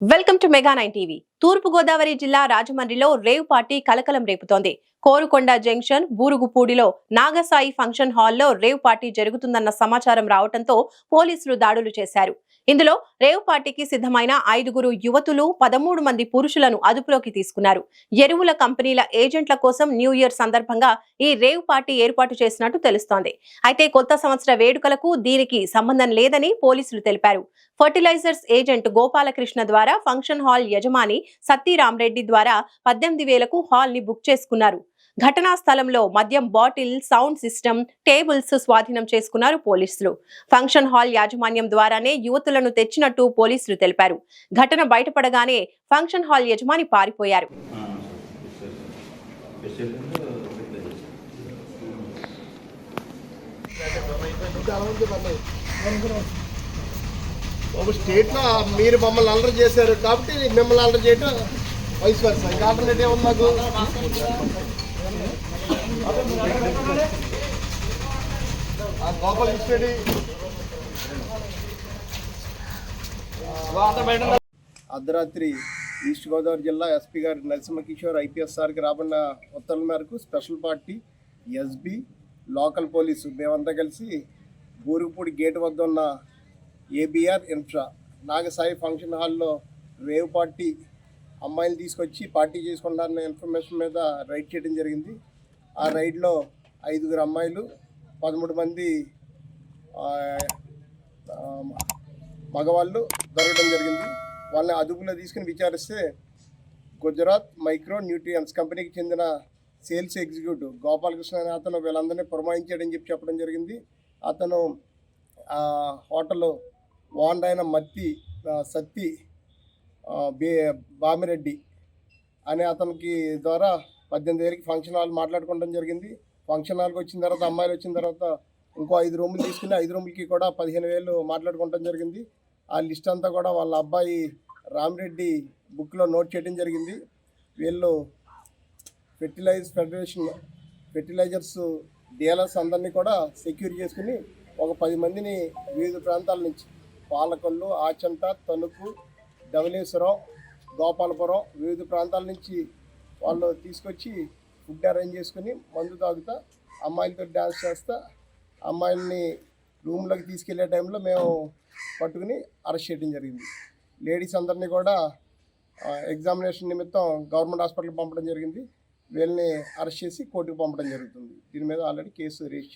Welcome to mega nine TV. తూర్పు గోదావరి జిల్లా రాజమండ్రిలో రేవ్ పార్టీ కలకలం రేపుతోంది. కోరుకొండ జంక్షన్ బూరుగుపూడిలో నాగసాయి ఫంక్షన్ హాల్లో రేవ్ పార్టీ జరుగుతుందన్న సమాచారం రావడంతో పోలీసులు దాడులు చేశారు. ఇందులో రేవ్ పార్టీకి సిద్ధమైన ఐదుగురు యువతులు పదమూడు మంది పురుషులను అదుపులోకి తీసుకున్నారు. ఎరువుల కంపెనీల ఏజెంట్ల కోసం న్యూ ఇయర్ సందర్భంగా ఈ రేవ్ పార్టీ ఏర్పాటు చేసినట్టు తెలుస్తోంది. అయితే కొత్త సంవత్సర వేడుకలకు దీనికి సంబంధం లేదని పోలీసులు తెలిపారు. ఫర్టిలైజర్స్ ఏజెంట్ గోపాలకృష్ణ ద్వారా ఫంక్షన్ హాల్ యజమాని సత్తిరామరెడ్డి ద్వారా పద్దెనిమిది వేలకు హాల్ని బుక్ చేసుకున్నారు. ఘటనా స్థలంలో మద్యం బాటిల్ సౌండ్ సిస్టమ్ టేబుల్స్ స్వాధీనం చేసుకున్నారు పోలీసులు. ఫంక్షన్ హాల్ యాజమాన్యం ద్వారానే యువతులను తెచ్చినట్టు పోలీసులు తెలిపారు. ఘటన బయటపడగానే ఫంక్షన్ హాల్ యజమాని పారిపోయారు. ఒక స్టేట్లో మీరు మమ్మల్ని అల్లరి చేశారు కాబట్టి మిమ్మల్ని అల్లరి చేయటం వయసు వరుస ఇంకా ఆల్టర్నేట్ ఏముంది ఇచ్చేది అర్ధరాత్రి ఈస్ట్ గోదావరి జిల్లా ఎస్పీ గారు నరసింహ కిషోర్ ఐపీఎస్ సార్కి రాబడిన ఉత్తర్వుల మేరకు special party SB local police మేమంతా కలిసి బూరుగుపూడి గేట్ వద్ద ఉన్న ఏబిఆర్ ఇన్ఫ్రా నాగసాయి ఫంక్షన్ హాల్లో రేవ్ పార్టీ అమ్మాయిలు తీసుకొచ్చి పార్టీ చేసుకుంటారన్న ఇన్ఫర్మేషన్ మీద రైడ్ చేయడం జరిగింది. ఆ రైడ్లో ఐదుగురు అమ్మాయిలు పదమూడు మంది మగవాళ్ళు దొరకడం జరిగింది. వాళ్ళని అదుపులో తీసుకుని విచారిస్తే గుజరాత్ మైక్రో న్యూట్రియన్స్ కంపెనీకి చెందిన సేల్స్ ఎగ్జిక్యూటివ్ గోపాలకృష్ణ అనే అతను వీళ్ళందరినీ పురమాయించాడని చెప్పి చెప్పడం జరిగింది. అతను ఆ హోటల్ ఓనర్ అయిన మత్తి సత్తి బే బామిరెడ్డి అనే అతనికి ద్వారా పద్దెనిమిది వేలకి ఫంక్షన్ హాల్ మాట్లాడుకోవడం జరిగింది. ఫంక్షన్ హాల్కి వచ్చిన తర్వాత అమ్మాయిలు వచ్చిన తర్వాత ఇంకో ఐదు రూములు తీసుకుని ఐదు రూములకి కూడా పదిహేను వేలు మాట్లాడుకోవడం జరిగింది. ఆ లిస్ట్ అంతా కూడా వాళ్ళ అబ్బాయి రామిరెడ్డి బుక్లో నోట్ చేయడం జరిగింది. వీళ్ళు ఫెర్టిలైజ్ ఫెడరేషన్ ఫెర్టిలైజర్స్ డీలర్స్ అందరినీ కూడా సెక్యూర్ చేసుకుని ఒక పది మందిని వివిధ ప్రాంతాల నుంచి పాలకొల్లు ఆచంట తణుకు ధవళేశ్వరం గోపాలపురం వివిధ ప్రాంతాల నుంచి వాళ్ళు తీసుకొచ్చి ఫుడ్ అరేంజ్ చేసుకుని మందు తాగుతా అమ్మాయిలతో డ్యాన్స్ చేస్తా అమ్మాయిల్ని రూమ్లోకి తీసుకెళ్ళే టైంలో మేము పట్టుకుని అరెస్ట్ చేయడం జరిగింది. లేడీస్ అందరినీ కూడా ఎగ్జామినేషన్ నిమిత్తం గవర్నమెంట్ హాస్పిటల్కి పంపడం జరిగింది. వీళ్ళని అరెస్ట్ చేసి కోర్టుకు పంపడం జరుగుతుంది. దీని మీద ఆల్రెడీ కేసు రిజిస్టర్